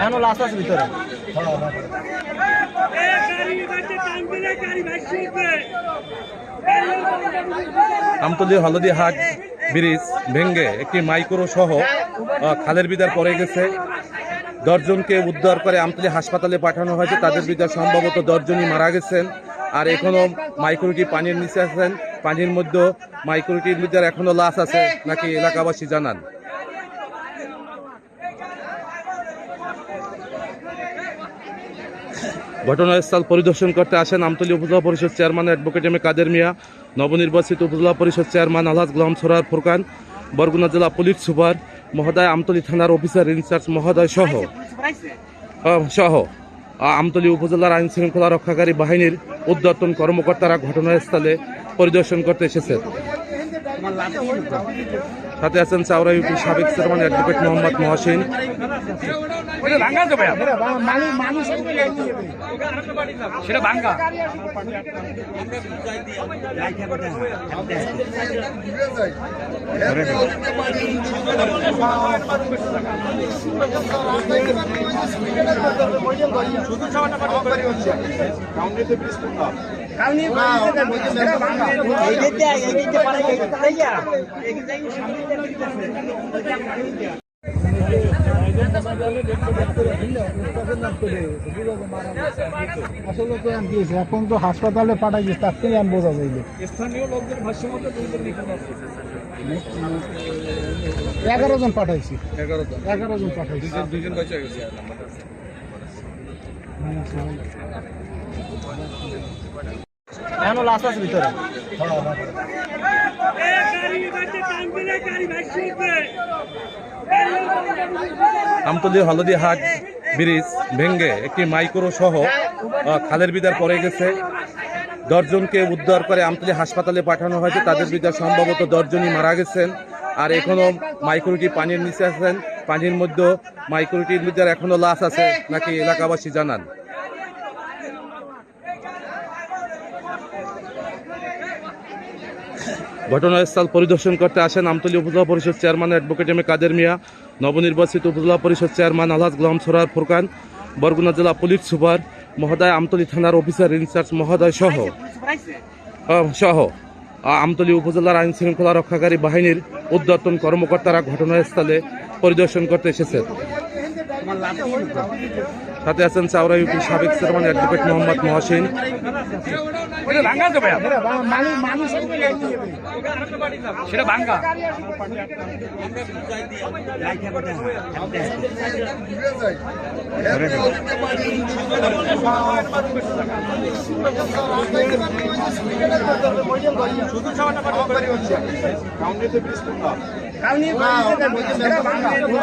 এখনও লাশ আছে ভিতরে। আমতলী হলদি হাট ব্রিজ ভেঙ্গে একটি মাইক্রো সহ খালের বিদার পড়ে গেছে। দশজনকে উদ্ধার করে আমতলি হাসপাতালে পাঠানো হয়েছে। তাদের বিদার সম্ভবত দশজনই মারা গেছেন। আর এখনও মাইক্রোটি পানির নিচে আছেন। পানির মধ্যে মাইক্রোটির মধ্যে এখনও লাশ আছে, নাকি এলাকাবাসী জানান? ঘটনাস্থল পরিদর্শন করতে আসেন আমতলী উপজেলা পরিষদ chairman advocate M A Kader Mia, নবনির্বাচিত উপজেলা পরিষদ চেয়ারম্যান আলহাজ গোলাম সরার ফুরকান, বরগুনা জেলা পুলিশ সুপার মহোদয় আমতলী থানার অফিসার ইনচার্জ মহোদয় সহ। সহ। আমতলী উপজেলার আইন শৃঙ্খলা রক্ষাকারী বাহিনীর উদ্যতন কর্মকর্তারা ঘটনাস্থলে পরিদর্শন করতে এসেছেন। সাথে আছেন চাওড়া ইউপি সাবেক চেয়ারম্যান অ্যাডভোকেট মোহাম্মদ মহাসিন। ভাঙ্গা আসলে তো আমি দিয়েছি এখন তো হাসপাতালে পাঠাই গেছে তার থেকে আমি বোঝা যাইলে এগারো জন পাঠাইছি। এগারো জন এগারো জন পাঠাইছি এখনও লাশ আছে ভিতরে। আমতলী হলদি হাট ব্রিজ ভেঙ্গে একটি মাইক্রো সহ খালের বিদার পড়ে গেছে। দশজনকে উদ্ধার করে আমতলি হাসপাতালে পাঠানো হয়েছে। তাদের বিদার সম্ভবত দশজনই মারা গেছেন। আর এখনও মাইক্রোটি পানির নিচে আছেন। পানির মধ্যে মাইক্রোটির মধ্যে এখনও লাশ আছে, নাকি এলাকাবাসী জানান? ঘটনাস্থল পরিদর্শন করতে আসেন আমতলী উপজেলা পরিষদ chairman advocate M A Kader Mia, নবনির্বাচিত উপজেলা পরিষদ চেয়ারম্যান আলহাজ গোলাম সরার ফুরকান, বরগুনা জেলা পুলিশ সুপার মহোদয়, আমতলী থানার অফিসার ইনচার্জ মহোদয় সহ। সহ। আমতলী উপজেলার আইন শৃঙ্খলা রক্ষাকারী বাহিনীর উদ্যতন কর্মকর্তারা ঘটনাস্থলে পরিদর্শন করতে এসেছেন সাথে আছেন চাওড়া ইউপি সাবেক চেয়ারম্যান অ্যাডভোকেট মোহাম্মদ মহাসিন। সেটা ভাঙ্গা হচ্ছে